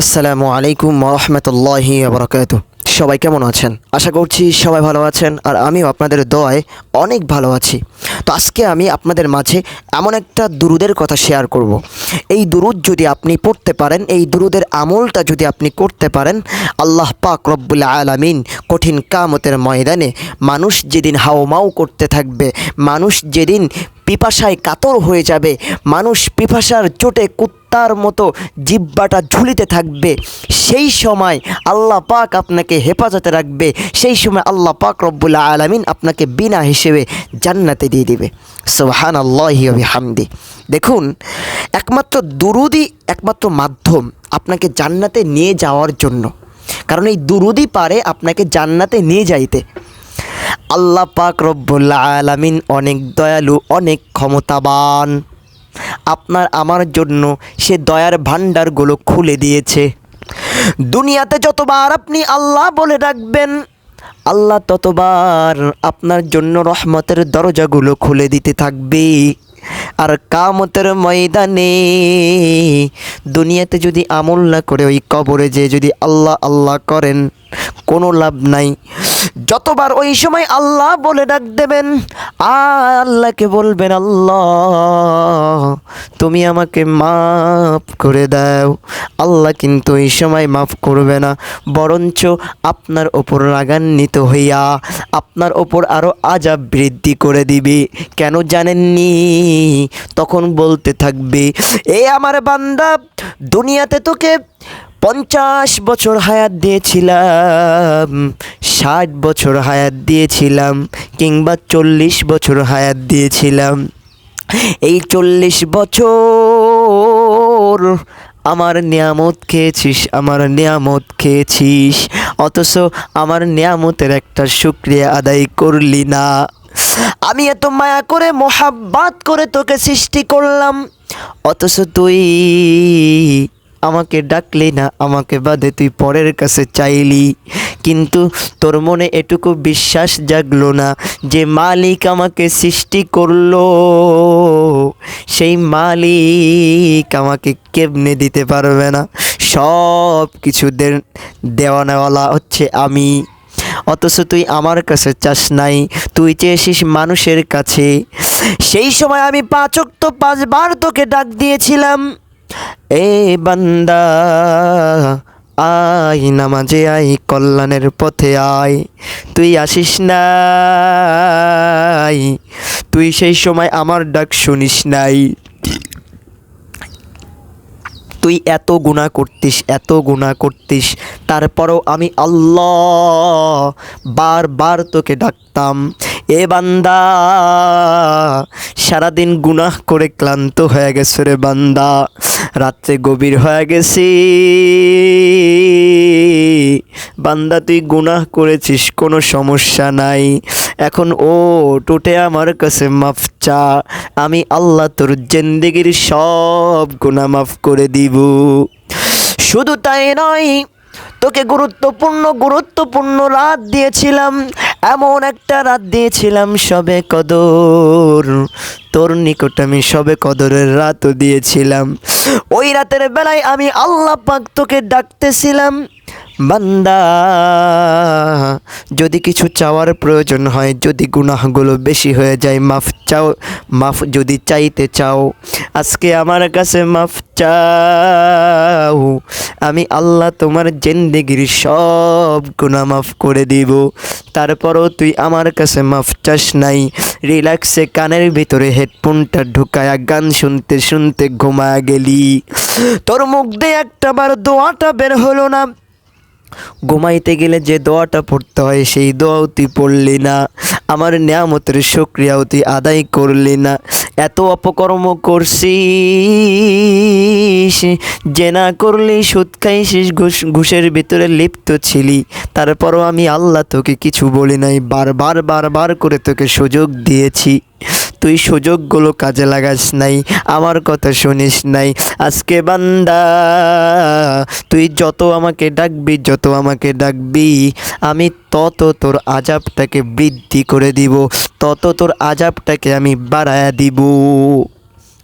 আসসালামু আলাইকুম রহমতুল্লাহি আবরকাত সবাই কেমন আছেন? আশা করছি সবাই ভালো আছেন আর আমিও আপনাদের দোয়ায় অনেক ভালো আছি। তো আজকে আমি আপনাদের মাঝে এমন একটা দুরুদের কথা শেয়ার করব। এই দুরুদ যদি আপনি পড়তে পারেন, এই দুরুদের আমলটা যদি আপনি করতে পারেন, আল্লাহ পাক রব্বুল আলামিন কঠিন কামতের ময়দানে মানুষ যেদিন হাওমাও করতে থাকবে, মানুষ যেদিন পিপাসায় কাতর হয়ে যাবে, মানুষ পিপাসার চোটে কুত্তার মতো জিব্বাটা ঝুলিতে থাকবে, সেই সময় আল্লাহ পাক আপনাকে হেফাজতে রাখবে, সেই সময় আল্লাহ পাক রব্বুল আলামিন আপনাকে বিনা হিসেবে জান্নাতে দিয়ে দিবে। সোহান আল্লাহি হামদি দেখুন, একমাত্র দুরুদি একমাত্র মাধ্যম আপনাকে জান্নাতে নিয়ে যাওয়ার জন্য। কারণ এই দুরুদি পারে আপনাকে জান্নাতে নিয়ে যাইতে। আল্লাহ পাক রব্বুল আলামিন অনেক দয়ালু, অনেক ক্ষমতাবান। আপনার, আমার জন্য সে দয়ার ভাণ্ডারগুলো খুলে দিয়েছে। দুনিয়াতে যতবার আপনি আল্লাহ বলে ডাকবেন আল্লাহ ততবার আপনার জন্য রহমতের দরজাগুলো খুলে দিতে থাকবে। আর কামতের ময়দানে দুনিয়াতে যদি আমল না করে ওই কবরে যে যদি আল্লাহ আল্লাহ করেন, কোনো লাভ নাই। যতবার ওই সময় আল্লাহ বলে ডাক দেবেন, আল্লাহকে বলবেন, আল্লাহ, তুমি আমাকে মাফ করে দাও। আল্লাহ কিন্তু এই সময় মাফ করবে না। বরঞ্চ আপনার ওপর রাগান্বিত হইয়া আপনার ওপর আরও আজাব বৃদ্ধি করে দিবে। কেন জানেননি? তখন বলতে থাকবে, এ আমার বান্দা, দুনিয়াতে তোকে পঞ্চাশ বছর হায়াত দিয়েছিলাম, ষাট বছর হায়াত দিয়েছিলাম, কিংবা চল্লিশ বছর হায়াত দিয়েছিলাম। এই চল্লিশ বছর আমার নিয়ামত খেয়েছিস, আমার নিয়ামত খেয়েছিস, অথচ আমার নিয়ামতের একটা শুক্রিয়া আদায় করলি না। আমি এত মায়া করে, মোহাব্বাত করে তোকে সৃষ্টি করলাম, অথচ তুই আমাকে ডাকলি না, আমাকে বাদে তুই পরের কাছে চাইলি। কিন্তু তোর মনে এটুকু বিশ্বাস জাগলো না যে মালিক আমাকে সৃষ্টি করল। সেই মালিক আমাকে কেমনে দিতে পারবে না? সব কিছু দেওয়া নেওয়ালা হচ্ছে আমি। অথচ তুই আমার কাছে চাস নাই, তুই চেয়েছিস মানুষের কাছে। সেই সময় আমি পাঁচক তো পাঁচবার তোকে ডাক দিয়েছিলাম। এ বান্দা আই নামাজে আই কল্যাণের পথে আয়। তুই আসিস নাই, তুই সেই সময় আমার ডাক শুনিস নাই। তুই এত গুণা করতিস, এত গুণা করতিস, তারপরও আমি আল্লাহ বারবার তোকে ডাকতাম। এ বান্দা, সারাদিন গুনাহ করে ক্লান্ত হয়ে গেছে রে বান্দা, রাত্রে গভীর হয়ে গেছি। বান্দা, তুই গুনাহ করেছিস, কোনো সমস্যা নাই। এখন ও টুটে আমার কাছে মাফ চা। আমি আল্লাহ তোর জেন্দিগির সব গুণা মাফ করে দিব। শুধু তাই নয় তোকে গুরুত্বপূর্ণ গুরুত্বপূর্ণ রাত দিয়েছিলাম। এমন একটা রাত দিয়েছিলাম সবে কদর। তোর নিকট আমি সবে কদরের রাতও দিয়েছিলাম। ওই রাতের বেলায় আমি আল্লাহ পাক তোকে ডাকতেছিলাম। বান্দা, যদি কিছু চাওয়ার প্রয়োজন হয়, যদি গুনাহগুলো বেশি হয়ে যায়, মাফ চাও, মাফ যদি চাইতে চাও, আজকে আমার কাছে মাফ চাও। আমি আল্লাহ তোমার জেন্দিগির সব গুণা মাফ করে দিব। তারপরও তুই আমার কাছে মাফ চাস নাই। রিল্যাক্সে কানের ভিতরে হেডফোনটা ঢুকায়া গান শুনতে শুনতে ঘুমায়া গেলি। তোর মুখ দিয়ে একটা বার দোয়াটা বের হলো না। ঘুমাইতে গেলে যে দোয়াটা পড়তে হয়, সেই দোয়াও তুই পড়লি না। আমার নিয়ামতের সক্রিয়াও তুই আদায় করলি না। এত অপকর্ম করছিস, যে না করলি সুদ খাইছিস, ঘুষ, ঘুষের ভিতরে লিপ্ত ছিলি। তারপরও আমি আল্লাহ তোকে কিছু বলি নাই, বারবার বারবার করে তোকে সুযোগ দিয়েছি। তুই সুযোগগুলো কাজে লাগাস নাই, আমার কথা শুনিস নাই। আজকে বান্দা, তুই যত আমাকে ডাকবি, যত আমাকে ডাকবি, আমি তত তোর আজাবটাকে বৃদ্ধি করে দিব, তত তোর আজাবটাকে আমি বাড়ায়া দিব।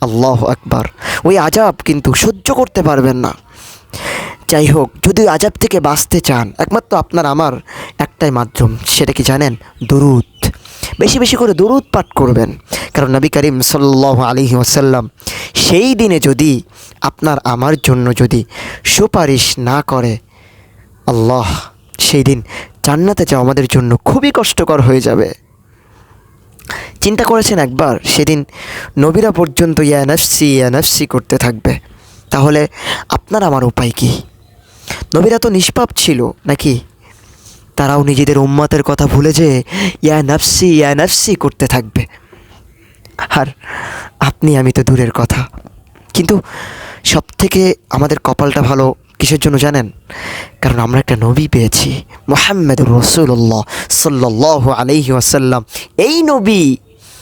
আল্লাহ আকবার। ওই আজাব কিন্তু সহ্য করতে পারবেন না। যাই হোক, যদি আজাব থেকে বাঁচতে চান, একমাত্র আপনার আমার একটাই মাধ্যম, সেটা কি জানেন? দরুদ। বেশি বেশি করে দরুদ পাঠ করবেন। কারণ নবী করিম সাল্লাহ আলী ওসাল্লাম সেই দিনে যদি আপনার আমার জন্য যদি সুপারিশ না করে, আল্লাহ সেই দিন জান্নাতে যাওয়া আমাদের জন্য খুবই কষ্টকর হয়ে যাবে। চিন্তা করেছেন একবার, সেদিন নবীরা পর্যন্ত ইয়ানাফসি ইয়ানাফসি করতে থাকবে। তাহলে আপনার আমার উপায় কি? নবীরা তো নিষ্পাপ ছিল, নাকি? তারাও নিজেদের উম্মাতের কথা ভুলে যে ইয়া নাফসি ইয়া নাফসি করতে থাকবে। আর আপনি, আমি তো দূরের কথা। কিন্তু সব থেকে আমাদের কপালটা ভালো কিসের জন্য জানেন? কারণ আমরা একটা নবী পেয়েছি মোহাম্মদ রসুল্লাহ সাল্লাহ আলহি আসাল্লাম এই নবী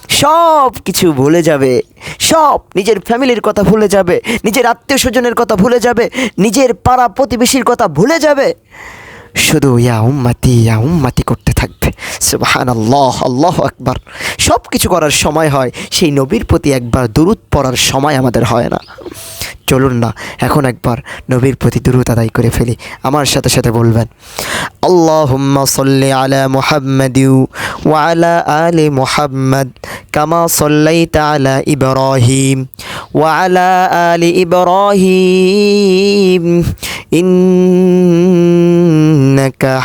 সব কিছু ভুলে যাবে, সব নিজের ফ্যামিলির কথা ভুলে যাবে, নিজের আত্মীয় স্বজনের কথা ভুলে যাবে, নিজের পাড়া প্রতিবেশীর কথা ভুলে যাবে। শুধু ইয়া উম্মাতি ইয়া উম্মাতি করতে থাকবে। সুবাহান আল্লাহ আল্লাহ একবার সব কিছু করার সময় হয়, সেই নবীর প্রতি একবার দুরুদ পড়ার সময় আমাদের হয় না। চলুন না, এখন একবার নবীর প্রতি দুরুদ আদায় করে ফেলি। আমার সাথে সাথে বলবেন, আল্লাহুম্মা সাল্লি আলা মুহাম্মাদ ওয়া আলা আলি মুহাম্মাদ কামা সাল্লাইতা আলা ইব্রাহিম ওয়া আলা আলি ইব্রাহিম ইন্নাকা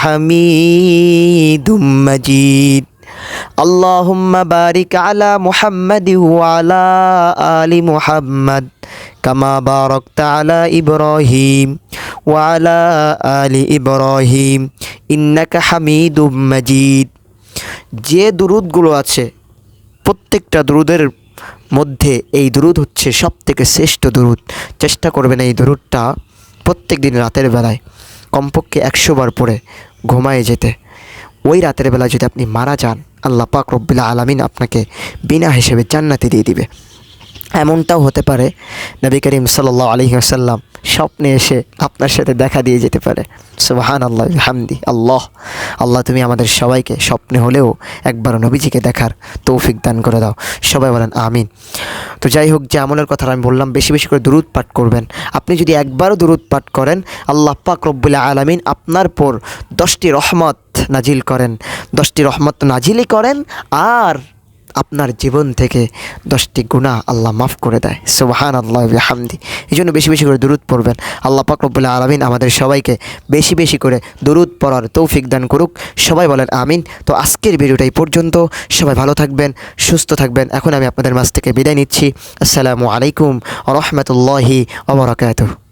হামিদুম মাজিদ اللهم بارك على محمد وعلى آل محمد كما باركت على إبراهيم وعلى آل إبراهيم إنك حميد مجيد যে দুরুদগুলো আছে প্রত্যেকটা দুরুদের মধ্যে এই দুরুদ হচ্ছে সব থেকে শ্রেষ্ঠ দুরুদ চেষ্টা করবেন এই দুরুদটা প্রত্যেক দিন রাতের বেলায় কমপক্ষে একশো বার পরে ঘুমায় যেতে। ওই রাতের বেলা যদি আপনি মারা যান, আল্লাহ পাক রব্বিল্লা আলমিন আপনাকে বিনা হিসেবে জান্নাতি দিয়ে দিবে। এমনটাও হতে পারে, নবী করিম সাল্লাহ আলী আসাল্লাম স্বপ্নে এসে আপনার সাথে দেখা দিয়ে যেতে পারে। সুবাহান আল্লাহ হামদি আল্লাহ আল্লাহ তুমি আমাদের সবাইকে স্বপ্নে হলেও একবার নবীজিকে দেখার তৌফিক দান করে দাও। সবাই বলেন, আমিন। তো যাই হোক, যে আমলের কথা আমি বললাম, বেশি বেশি করে দূরত পাঠ করবেন। আপনি যদি একবারও দূরত পাঠ করেন, আল্লাহ পাক রব্বুল্লাহ আলমিন আপনার পর দশটি রহমত নাজিল করেন। দশটি রহমত নাজিলই করেন, আর আপনার জীবন থেকে দশটি গুণা আল্লাহ মাফ করে দেয়। সুবাহান আল্লাহ হামদি এই জন্য বেশি বেশি করে দূরত পড়বেন। আল্লাহ পাক রব্বুল্লাহ আলমিন আমাদের সবাইকে বেশি বেশি করে দূরত পড়ার তৌফিক দান করুক। সবাই বলেন আমিন। তো আজকের ভিডিওটা এই পর্যন্ত। সবাই ভালো থাকবেন, সুস্থ থাকবেন। এখন আমি আপনাদের মাঝ থেকে বিদায় নিচ্ছি। আসসালামু আলাইকুম রহমতুল্লাহি ওবরাকাতুহ